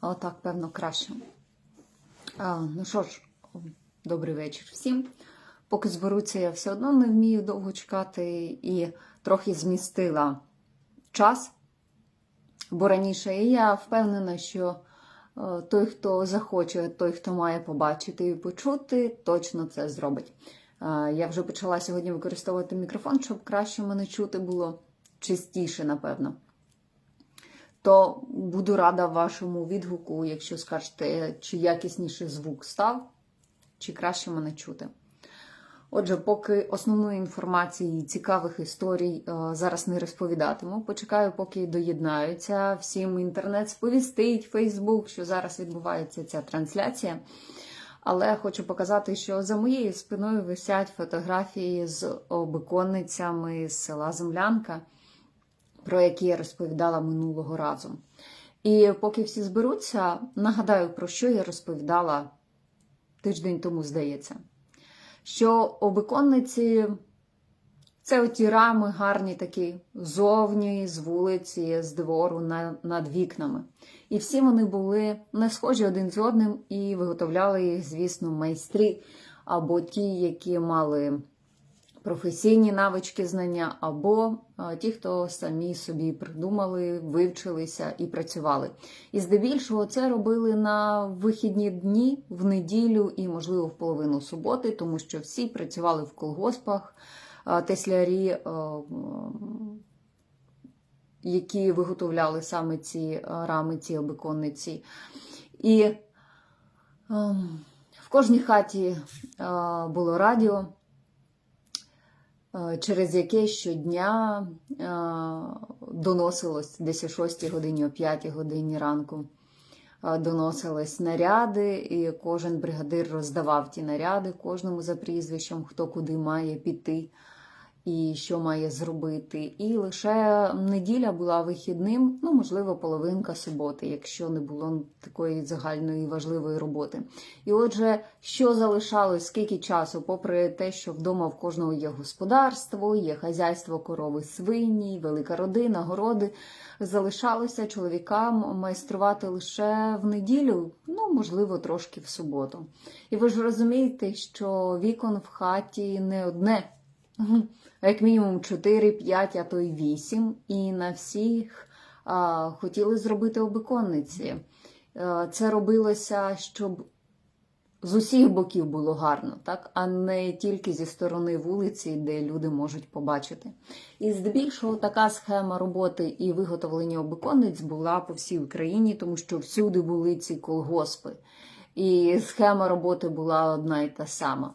Отак, певно, краще. А, ну що ж, добрий вечір всім. Поки зберуться, я все одно не вмію довго чекати і трохи змістила час. Бо раніше і я впевнена, що е, той, хто захоче, той, хто має побачити і почути, точно це зробить. Я вже почала сьогодні використовувати мікрофон, щоб краще мене чути було чистіше, напевно. То буду рада вашому відгуку, якщо скажете, чи якісніше звук став, чи краще мене чути. Отже, поки основної інформації цікавих історій е, зараз не розповідатиму. Почекаю, поки доєднаються. Всім інтернет сповістить, Фейсбук, що зараз відбувається ця трансляція. Але хочу показати, що за моєю спиною висять фотографії з обиконницями з села Землянка, про які я розповідала минулого разу. І поки всі зберуться, нагадаю, про що я розповідала тиждень тому, здається що обиконниці це оті рами гарні такі зовні, з вулиці, з двору на, над вікнами. І всі вони були не схожі один з одним і виготовляли їх, звісно, майстрі або ті, які мали професійні навички знання, або ті, хто самі собі придумали, вивчилися і працювали. І здебільшого це робили на вихідні дні, в неділю і, можливо, в половину суботи, тому що всі працювали в колгоспах, теслярі. які виготовляли саме ці рами, ці обиконниці. І ем, в кожній хаті е, було радіо, е, через яке щодня е, доносилось десь о 6 годині, о 5 годині ранку. е, Доносились наряди, і кожен бригадир роздавав ті наряди кожному за прізвищем, хто куди має піти і що має зробити. І лише неділя була вихідним, ну, можливо, половинка суботи, якщо не було такої загальної важливої роботи. І отже, що залишалось, скільки часу, попри те, що вдома в кожного є господарство, є хазяйство корови, свині, велика родина, городи, залишалося чоловікам майструвати лише в неділю, ну, можливо, трошки в суботу. І ви ж розумієте, що вікон в хаті не одне. А як мінімум 4, 5, а то й 8. І на всіх а, хотіли зробити обиконниці. А, це робилося, щоб з усіх боків було гарно, так? а не тільки зі сторони вулиці, де люди можуть побачити. І здебільшого така схема роботи і виготовлення обиконниць була по всій Україні, тому що всюди були ці колгоспи. І схема роботи була одна і та сама.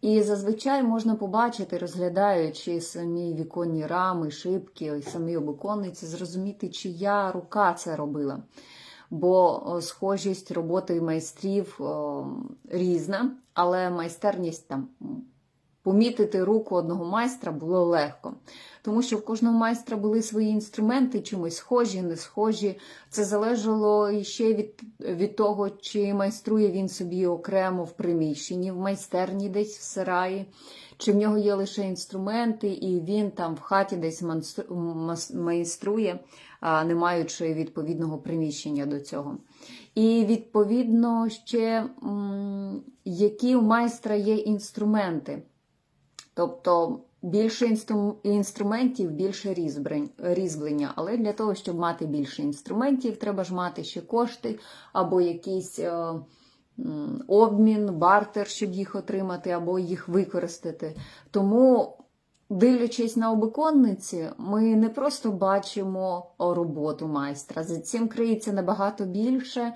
І зазвичай можна побачити, розглядаючи самі віконні рами, шибки, самі обиконниці, зрозуміти, чия рука це робила. Бо схожість роботи майстрів різна, але майстерність там помітити руку одного майстра було легко. Тому що в кожного майстра були свої інструменти, чимось схожі, не схожі. Це залежало ще від, від того, чи майструє він собі окремо в приміщенні, в майстерні десь в сараї, чи в нього є лише інструменти, і він там в хаті десь майструє, не маючи відповідного приміщення до цього. І відповідно ще які у майстра є інструменти. Тобто більше інстру- інструментів, більше різьблення. Але для того, щоб мати більше інструментів, треба ж мати ще кошти або якийсь е, обмін, бартер, щоб їх отримати, або їх використати. Тому, дивлячись на обиконниці, ми не просто бачимо роботу майстра. За цим криється набагато більше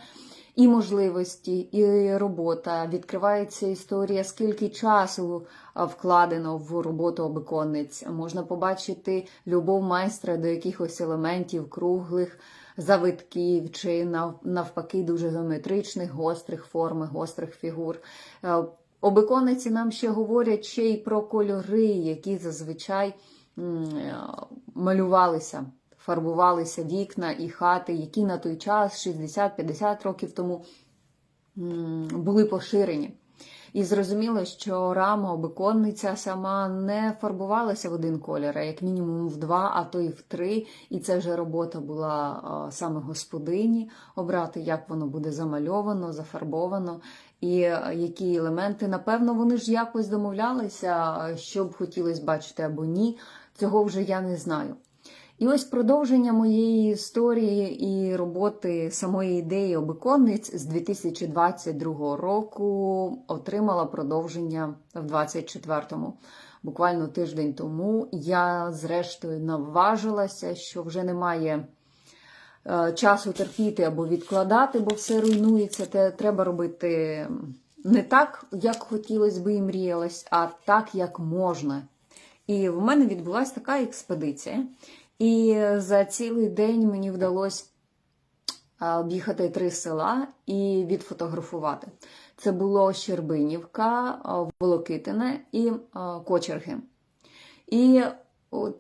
і можливості, і робота. Відкривається історія, скільки часу вкладено в роботу обиконниць. Можна побачити любов майстра до якихось елементів круглих завитків чи навпаки дуже геометричних, гострих форм, гострих фігур. Е, Обиконниці нам ще говорять ще й про кольори, які зазвичай е, малювалися фарбувалися вікна і хати, які на той час, 60-50 років тому, були поширені. І зрозуміло, що рама обиконниця сама не фарбувалася в один колір, а як мінімум в два, а то і в три. І це вже робота була саме господині обрати, як воно буде замальовано, зафарбовано. І е, які елементи, напевно, вони ж якось домовлялися, що б хотілося бачити або ні. Цього вже я не знаю. І ось продовження моєї історії і роботи самої ідеї обиконниць з 2022 року отримала продовження в 24-му. Буквально тиждень тому я, зрештою, наважилася, що вже немає е, часу терпіти або відкладати, бо все руйнується. Те треба робити не так, як хотілося би і мріялось, а так, як можна. І в мене відбулася така експедиція. І за цілий день мені вдалося об'їхати три села і відфотографувати. Це було Щербинівка, Волокитине і Кочерги. І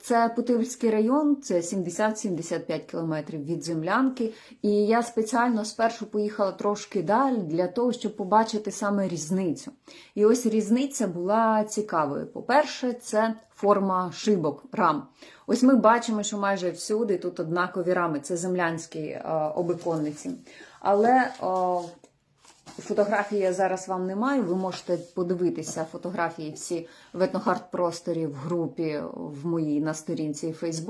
це Путивльський район, це 70-75 кілометрів від землянки. І я спеціально спершу поїхала трошки далі для того, щоб побачити саме різницю. І ось різниця була цікавою. По-перше, це форма шибок, рам. Ось ми бачимо, що майже всюди тут однакові рами, це землянські е, обиконниці. Але о, фотографії я зараз вам не маю. Ви можете подивитися фотографії всі в етнохарт просторі в групі в моїй на сторінці е,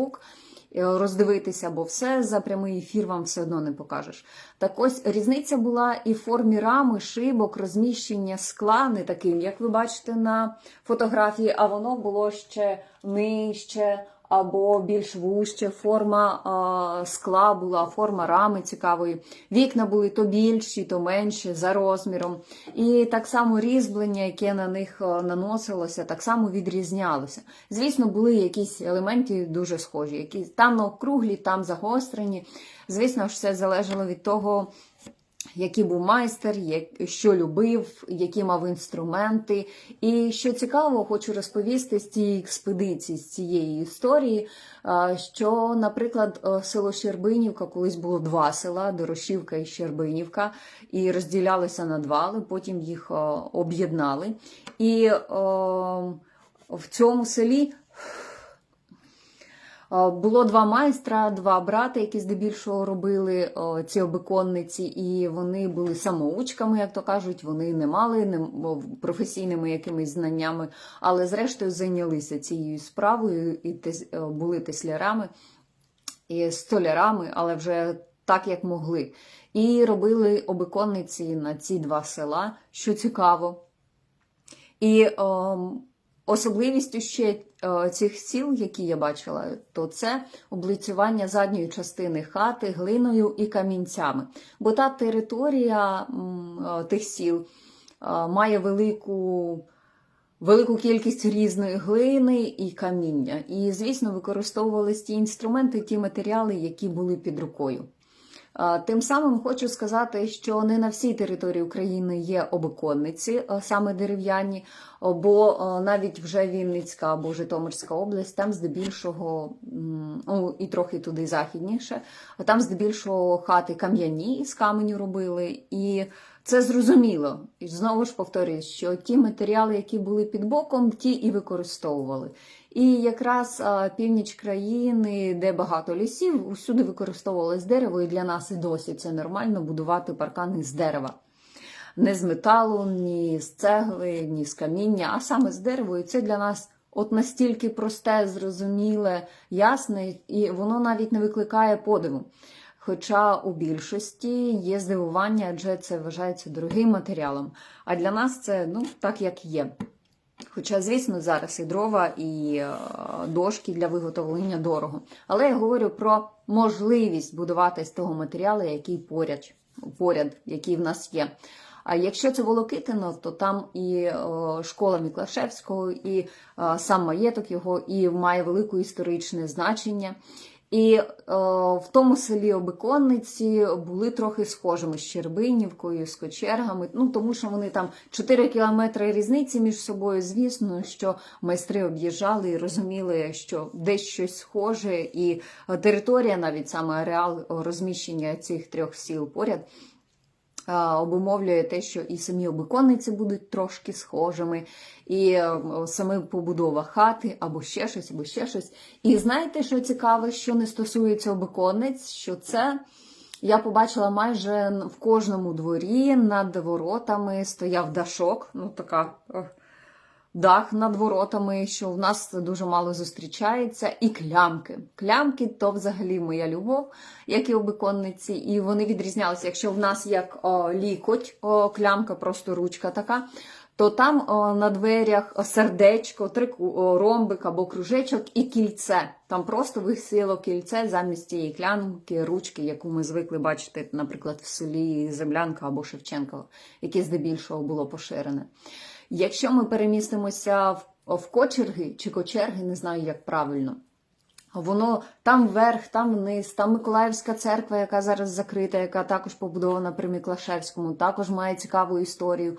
Роздивитися, бо все за прямий ефір вам все одно не покажеш. Так ось різниця була і в формі рами, шибок, розміщення скла, не таким, як ви бачите на фотографії, а воно було ще нижче або більш вужче. Форма скла була, форма рами цікавої. Вікна були то більші, то менші за розміром. І так само різьблення, яке на них наносилося, так само відрізнялося. Звісно, були якісь елементи дуже схожі, які там округлі, там загострені. Звісно ж, все залежало від того. Який був майстер, що любив, які мав інструменти. І що цікаво, хочу розповісти з цієї експедиції, з цієї історії, що, наприклад, е, село Щербинівка, колись було два села Дорошівка і Щербинівка, і розділялися на два, але потім їх е, об'єднали. І е, в цьому селі Е, Було два майстра, два брати, які здебільшого робили ці обиконниці, і вони були самоучками, як то кажуть. Вони не мали професійними якимись знаннями, але зрештою зайнялися цією справою і е, були теслярами і столярами, але вже так, як могли. І робили обиконниці на ці два села, що цікаво. І ем, особливістю ще е, цих сіл, які я бачила, то це облицювання задньої частини хати глиною і камінцями. Бо та територія е, тих сіл е, має велику. Велику кількість різної глини і каміння. І, звісно, використовувалися ті інструменти, ті матеріали, які були під рукою. А, Тим самим хочу сказати, що не на всій території України є обиконниці, саме дерев'яні, бо навіть вже Вінницька або Житомирська область, там здебільшого, ну, і трохи туди західніше, а там здебільшого хати кам'яні з каменю робили. І це зрозуміло. І знову ж повторюю, що ті матеріали, які були під боком, ті і використовували. І якраз північ країни, де багато лісів, усюди використовувалось дерево, і для нас і досі це нормально будувати паркани з дерева. Не з металу, ні з цегли, ні з каміння, а саме з дерева. І це для нас от настільки просте, зрозуміле, ясне, і воно навіть не викликає подиву. Хоча у більшості є здивування, адже це вважається дорогим матеріалом. А для нас це ну, так, як є. Хоча, звісно, зараз і дрова, і е, дошки для виготовлення дорого. Але я говорю про можливість будувати з того матеріалу, який поряд, поряд який в нас є. А якщо це Волокитино, то там і е, школа Міклашевського, і е, сам маєток його, і має велике історичне значення. І е, в тому селі Обиконниці були трохи схожими з Щербинівкою, з кочергами, ну тому що вони там 4 кілометри різниці між собою. Звісно, що майстри об'їжджали і розуміли, що десь щось схоже, і територія, навіть саме ареал розміщення цих трьох сіл поряд. А, обумовлює те, що і самі обиконниці будуть трошки схожими, і е, саме побудова хати, або ще щось, або ще щось. І знаєте, що цікаве, що не стосується обиконниць, що це. Я побачила майже в кожному дворі над воротами стояв дашок, ну така е, дах над воротами, що в нас дуже мало зустрічається, і клямки. Клямки то взагалі моя любов, як і обиконниці, і вони відрізнялися. Якщо в нас як о, лікоть, о, клямка, просто ручка така. То там о, на дверях сердечко, трику, ромбик або кружечок і кільце. Там просто висіло кільце замість тієї клямки, ручки, яку ми звикли бачити, наприклад, в селі Землянка або Шевченка, яке здебільшого було поширене. Якщо ми перемістимося в, в кочерги чи кочерги, не знаю, як правильно. Воно там вверх, там вниз, там Миколаївська церква, яка зараз закрита, яка також побудована при Миклашевському, також має цікаву історію,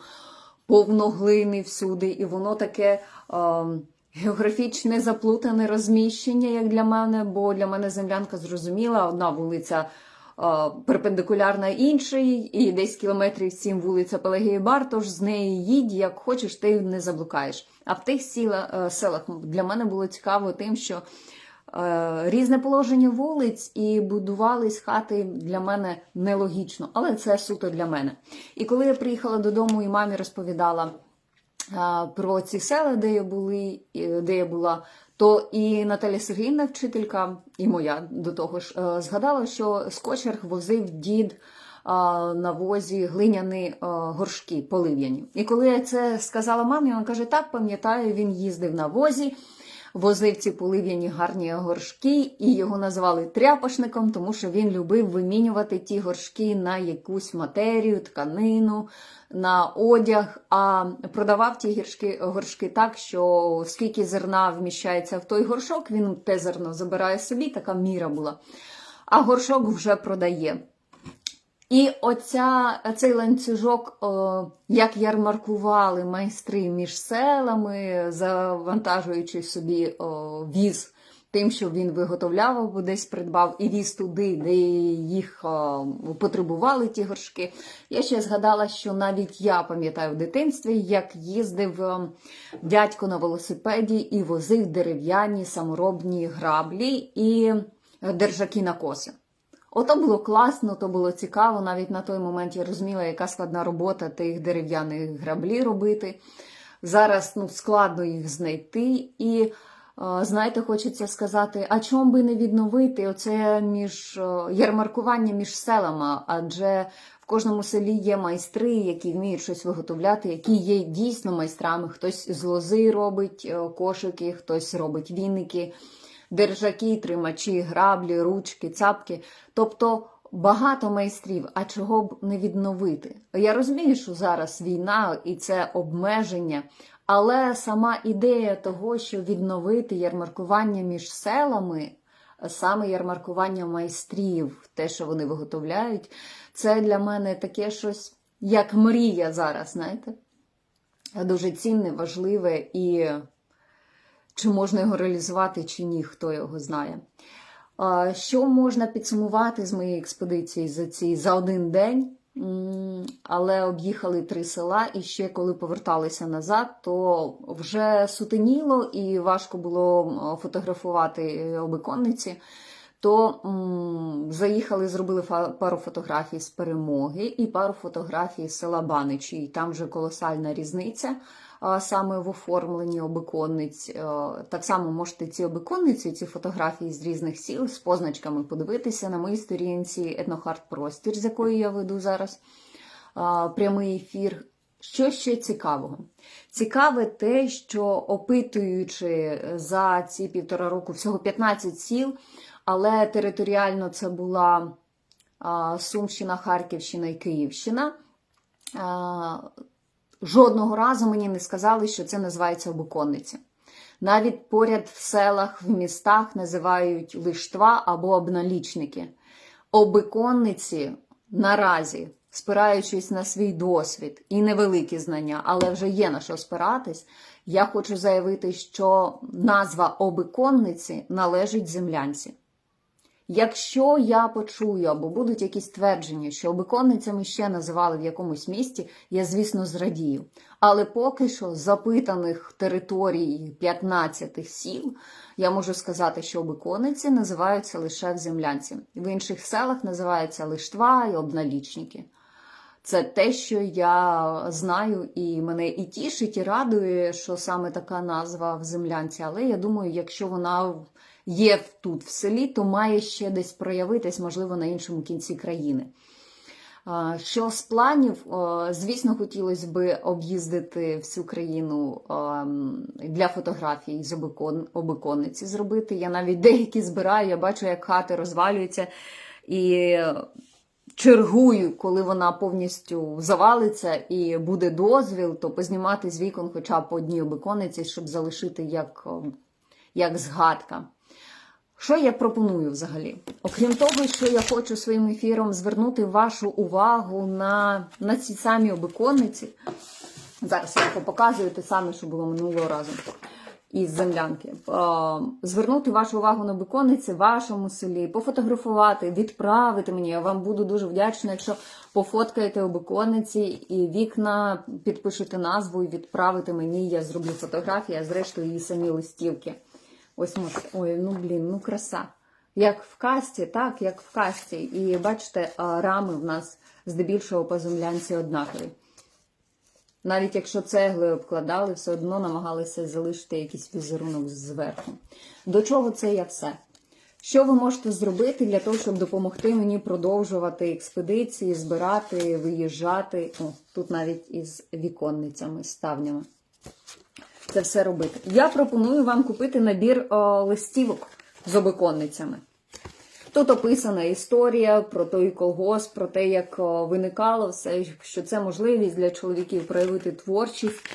повно глини всюди, і воно таке е, географічне заплутане розміщення, як для мене, бо для мене землянка зрозуміла, одна вулиця перпендикулярна іншій, і десь кілометрів сім вулиця Пелагії Бар, тож з неї їдь, як хочеш, ти не заблукаєш. А в тих сіла, е, селах для мене було цікаво тим, що е, різне положення вулиць і будувались хати для мене нелогічно, але це суто для мене. І коли я приїхала додому і мамі розповідала про ці села, де я були, де я була, то і Наталя Сергійна, вчителька, і моя до того ж, е, згадала, що з Кочерг возив дід на возі глиняні е, горшки полив'яні. І коли я це сказала мамі, вона каже: так, пам'ятаю, він їздив на возі. Возив ці полив'яні гарні горшки, і його назвали тряпошником, тому що він любив вимінювати ті горшки на якусь матерію, тканину, на одяг, а продавав ті гіршки, горшки так, що скільки зерна вміщається в той горшок, він те зерно забирає собі, така міра була. А горшок вже продає. І оця, цей ланцюжок, о, як ярмаркували майстри між селами, завантажуючи собі о, віз тим, що він виготовляв або десь придбав, і віз туди, де їх о, потребували ті горшки. Я ще згадала, що навіть я пам'ятаю в дитинстві, як їздив дядько на велосипеді і возив дерев'яні саморобні граблі і держаки на коси. Ото було класно, то було цікаво. Навіть на той момент я розуміла, яка складна робота тих дерев'яних граблі робити. Зараз ну, складно їх знайти. І е, знаєте, хочеться сказати, а чому би не відновити оце між е, ярмаркування між селами? Адже в кожному селі є майстри, які вміють щось виготовляти, які є дійсно майстрами. Хтось з лози робить е, кошики, хтось робить віники держаки, тримачі, граблі, ручки, цапки. Тобто багато майстрів, а чого б не відновити? Я розумію, що зараз війна і це обмеження, але сама ідея того, що відновити ярмаркування між селами. Саме ярмаркування майстрів, те, що вони виготовляють, це для мене таке щось як мрія зараз, знаєте? Дуже цінне, важливе і чи можна його реалізувати, чи ні, хто його знає. Що можна підсумувати з моєї експедиції за ці за один день? Але об'їхали три села, і ще коли поверталися назад, то вже сутеніло і важко було фотографувати обиконниці. То заїхали, зробили пару фотографій з перемоги і пару фотографій з села Баничі. І там вже колосальна різниця саме в оформленні обиконниць. Е, Так само можете ці обиконниці, ці фотографії з різних сіл з позначками подивитися на моїй сторінці Етнохарт Простір, з якої я веду зараз прямий ефір. Що ще цікавого? Цікаве те, що опитуючи за ці півтора року всього 15 сіл, але територіально це була Сумщина, Харківщина і Київщина. Жодного разу мені не сказали, що це називається обиконниця. Навіть поряд в селах, в містах називають лиштва або обналічники. Обиконниці наразі, спираючись на свій досвід і невеликі знання, але вже є на що спиратись, я хочу заявити, що назва обиконниці належить землянці. Якщо я почую або будуть якісь твердження, що обиконницями ще називали в якомусь місті, я, звісно, зрадію. Але поки що запитаних територій 15 сіл я можу сказати, що обиконниці називаються лише в землянці. В інших селах називаються лиштва і обналічники. Це те, що я знаю, і мене і тішить, і радує, що саме така назва в землянці. Але я думаю, якщо вона є тут в селі, то має ще десь проявитись, можливо, на іншому кінці країни. Що з планів, звісно, хотілося б об'їздити всю країну для фотографій з обиконниці зробити. Я навіть деякі збираю, я бачу, як хати розвалюються і чергую, коли вона повністю завалиться і буде дозвіл, то познімати з вікон хоча б по одній обиконниці, щоб залишити як, як згадка. Що я пропоную взагалі? Окрім того, що я хочу своїм ефіром звернути вашу увагу на, на ці самі обиконниці. Зараз я показую те саме, що було минулого разу із землянки. Звернути вашу увагу на обиконниці в вашому селі, пофотографувати, відправити мені. Я вам буду дуже вдячна, якщо пофоткаєте обиконниці і вікна підпишете назву і відправите мені. Я зроблю фотографії, а зрештою її самі листівки. Ось ми. Ой, ну блін, ну краса. Як в касті, так, як в касті. І бачите, рами в нас здебільшого по землянці однакові. Навіть якщо цегли обкладали, все одно намагалися залишити якийсь візерунок зверху. До чого це я все? Що ви можете зробити для того, щоб допомогти мені продовжувати експедиції, збирати, виїжджати? О, тут навіть із віконницями, ставнями це все робити. Я пропоную вам купити набір о, листівок з обиконницями. Тут описана історія про той колгосп, про те, як о, виникало все, що це можливість для чоловіків проявити творчість. Е,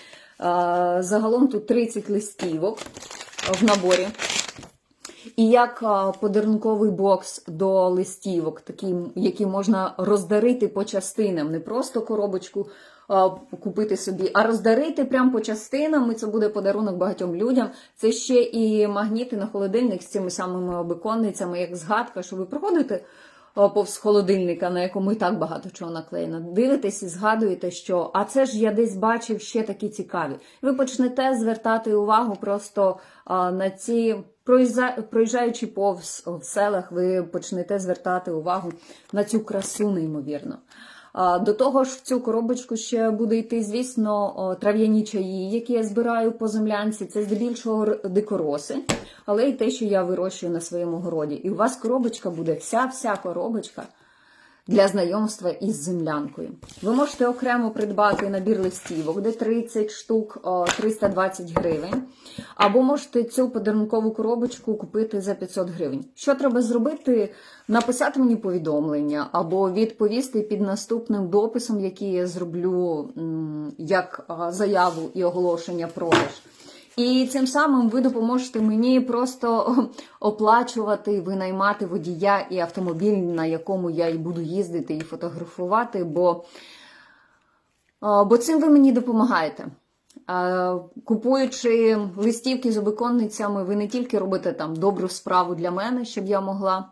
Загалом тут 30 листівок в наборі. І як подарунковий бокс до листівок, такі, які можна роздарити по частинам, не просто коробочку а, купити собі, а роздарити прямо по частинам. І це буде подарунок багатьом людям. Це ще і магніти на холодильник з цими самими обиконницями, як згадка, що ви проходите повз холодильника, на якому і так багато чого наклеєно. Дивитесь і згадуєте, що а це ж я десь бачив ще такі цікаві. Ви почнете звертати увагу просто на ці. Проїжджаючи повз в селах, ви почнете звертати увагу на цю красу, неймовірно. До того ж, в цю коробочку ще буде йти, звісно, трав'яні чаї, які я збираю по землянці. Це здебільшого дикороси, але й те, що я вирощую на своєму городі. І у вас коробочка буде, вся-вся коробочка для знайомства із землянкою. Ви можете окремо придбати набір листівок, де 30 штук, о, 320 гривень. Або можете цю подарункову коробочку купити за 500 гривень. Що треба зробити? Написати мені повідомлення або відповісти під наступним дописом, який я зроблю як заяву і оголошення продаж. І цим самим ви допоможете мені просто оплачувати, винаймати водія і автомобіль, на якому я і буду їздити і фотографувати, бо, бо цим ви мені допомагаєте. Купуючи листівки з обиконницями, ви не тільки робите там добру справу для мене, щоб я могла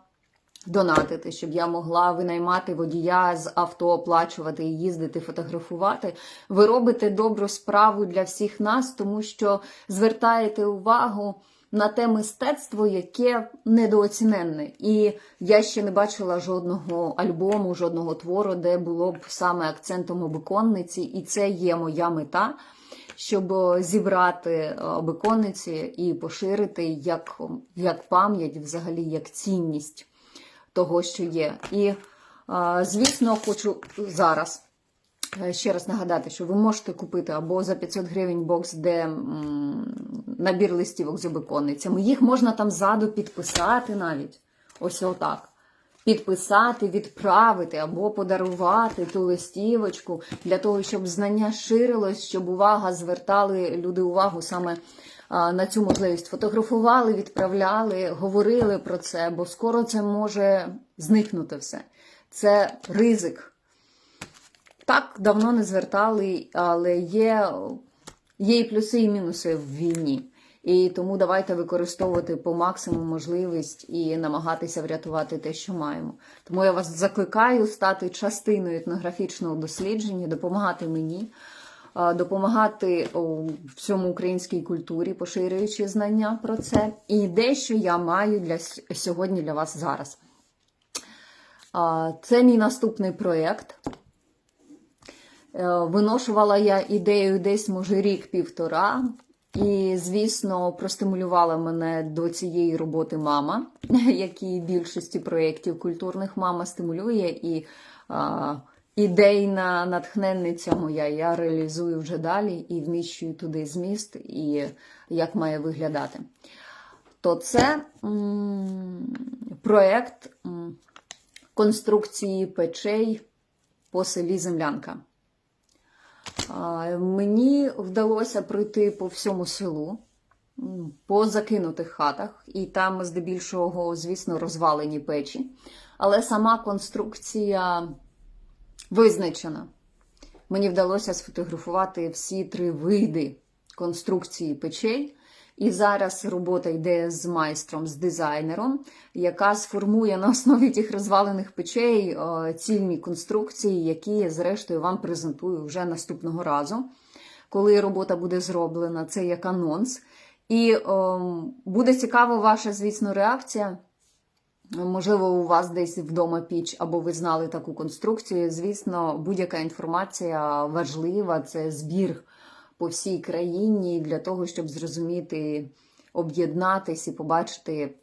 донатити, щоб я могла винаймати водія з авто, оплачувати і їздити, фотографувати. Ви робите добру справу для всіх нас, тому що звертаєте увагу на те мистецтво, яке недооціненне. І я ще не бачила жодного альбому, жодного твору, де було б саме акцентом обиконниці, і це є моя мета. Щоб зібрати обиконниці і поширити як, як пам'ять, взагалі як цінність того, що є. І, звісно, хочу зараз е, ще раз нагадати, що ви можете купити або за 500 гривень бокс, де набір листівок з обиконницями. Їх можна там ззаду підписати навіть. Ось отак. Підписати, відправити або подарувати ту листівочку для того, щоб знання ширилось, щоб увага звертали люди увагу саме на цю можливість. Фотографували, відправляли, говорили про це, бо скоро це може зникнути все. Це ризик. Так давно не звертали, але є, є і плюси, і мінуси в війні. І тому давайте використовувати по максимуму можливість і намагатися врятувати те, що маємо. Тому я вас закликаю стати частиною етнографічного дослідження, допомагати мені, допомагати о, всьому українській культурі, поширюючи знання про це. І дещо я маю для сьогодні для вас зараз. Це мій наступний проєкт. Е, Виношувала я ідею десь, може, рік-півтора. І, звісно, простимулювала мене до цієї роботи мама, як і більшості проєктів культурних мама стимулює. І ідейна натхненниця моя я реалізую вже далі і вміщую туди зміст, і як має виглядати. То це проєкт конструкції печей по селі Землянка. Мені вдалося пройти по всьому селу, по закинутих хатах, і там здебільшого, звісно, розвалені печі. Але сама конструкція визначена. Мені вдалося сфотографувати всі три види конструкції печей. І зараз робота йде з майстром, з дизайнером, яка сформує на основі тих розвалених печей е, цільні конструкції, які я, зрештою вам презентую вже наступного разу. Коли робота буде зроблена, це як анонс. І е, буде цікава ваша, звісно, реакція. Можливо, у вас десь вдома піч, або ви знали таку конструкцію. Звісно, будь-яка інформація важлива, це збір по всій країні для того, щоб зрозуміти, об'єднатись і побачити,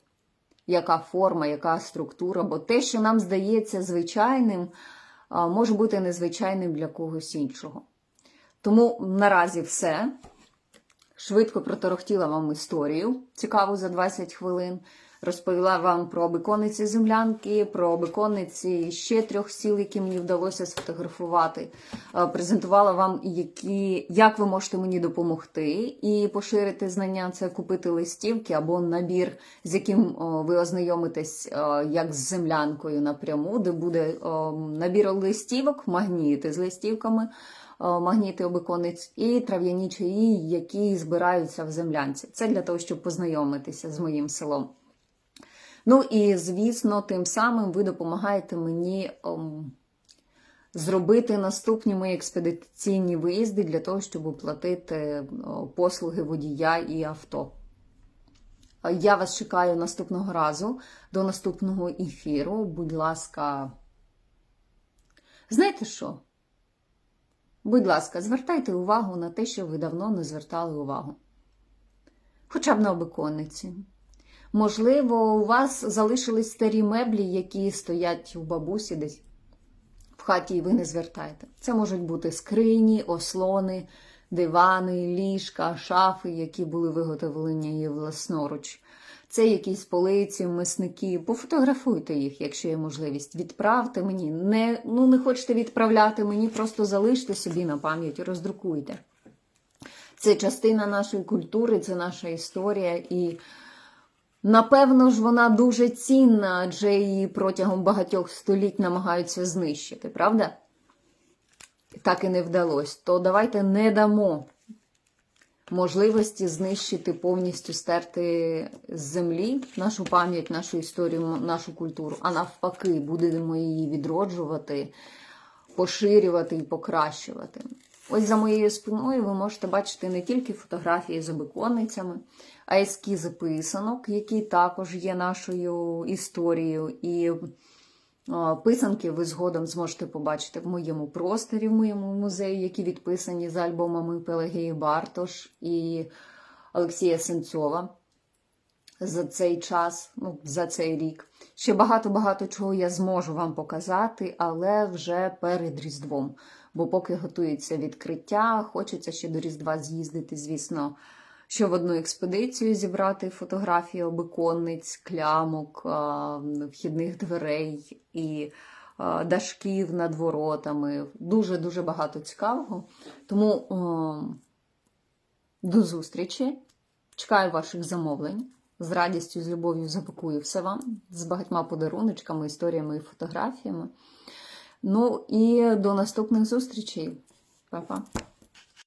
яка форма, яка структура. Бо те, що нам здається звичайним, може бути незвичайним для когось іншого. Тому наразі все. Швидко проторохтіла вам історію, цікаву за 20 хвилин. Розповіла вам про бекониці землянки, про бекониці ще трьох сіл, які мені вдалося сфотографувати. Е, Презентувала вам, які, як ви можете мені допомогти і поширити знання це купити листівки або набір, з яким ви ознайомитесь е, як з землянкою напряму, де буде набір листівок, магніти з листівками е, магніти обиконець і трав'яні чаї, які збираються в землянці. Це для того, щоб познайомитися з моїм селом. Ну і, звісно, тим самим ви допомагаєте мені ем, зробити наступні мої експедиційні виїзди для того, щоб оплатити послуги водія і авто. Е, Я вас чекаю наступного разу до наступного ефіру. Будь ласка, знаєте що? Будь ласка, звертайте увагу на те, що ви давно не звертали увагу. Хоча б на обиконниці. Можливо, у вас залишились старі меблі, які стоять у бабусі десь в хаті, і ви не звертаєте. Це можуть бути скрині, ослони, дивани, ліжка, шафи, які були виготовлені власноруч. Це якісь полиці, мисники. Пофотографуйте їх, якщо є можливість. Відправте мені. Не, ну, не хочете відправляти мені, просто залиште собі на пам'ять, роздрукуйте. Це частина нашої культури, це наша історія. І напевно ж вона дуже цінна, адже її протягом багатьох століть намагаються знищити, правда? Так і не вдалося. То давайте не дамо можливості знищити, повністю стерти з землі нашу пам'ять, нашу історію, нашу культуру, а навпаки, будемо її відроджувати, поширювати і покращувати. Ось за моєю спиною ви можете бачити не тільки фотографії з обиконницями, а й ескізи писанок, які також є нашою історією. І писанки ви згодом зможете побачити в моєму просторі, в моєму музеї, які відписані з альбомами Пелагії Бартош і Олексія Сенцова за цей час, ну, за цей рік. Ще багато-багато чого я зможу вам показати, але вже перед Різдвом. Бо поки готується відкриття, хочеться ще до Різдва з'їздити, звісно, що в одну експедицію зібрати фотографії обиконниць, клямок, вхідних дверей і дашків над воротами. Дуже-дуже багато цікавого. Тому до зустрічі. Чекаю ваших замовлень. З радістю, з любов'ю запакую все вам з багатьма подаруночками, історіями і фотографіями. Ну і до наступних зустрічей. Па-па.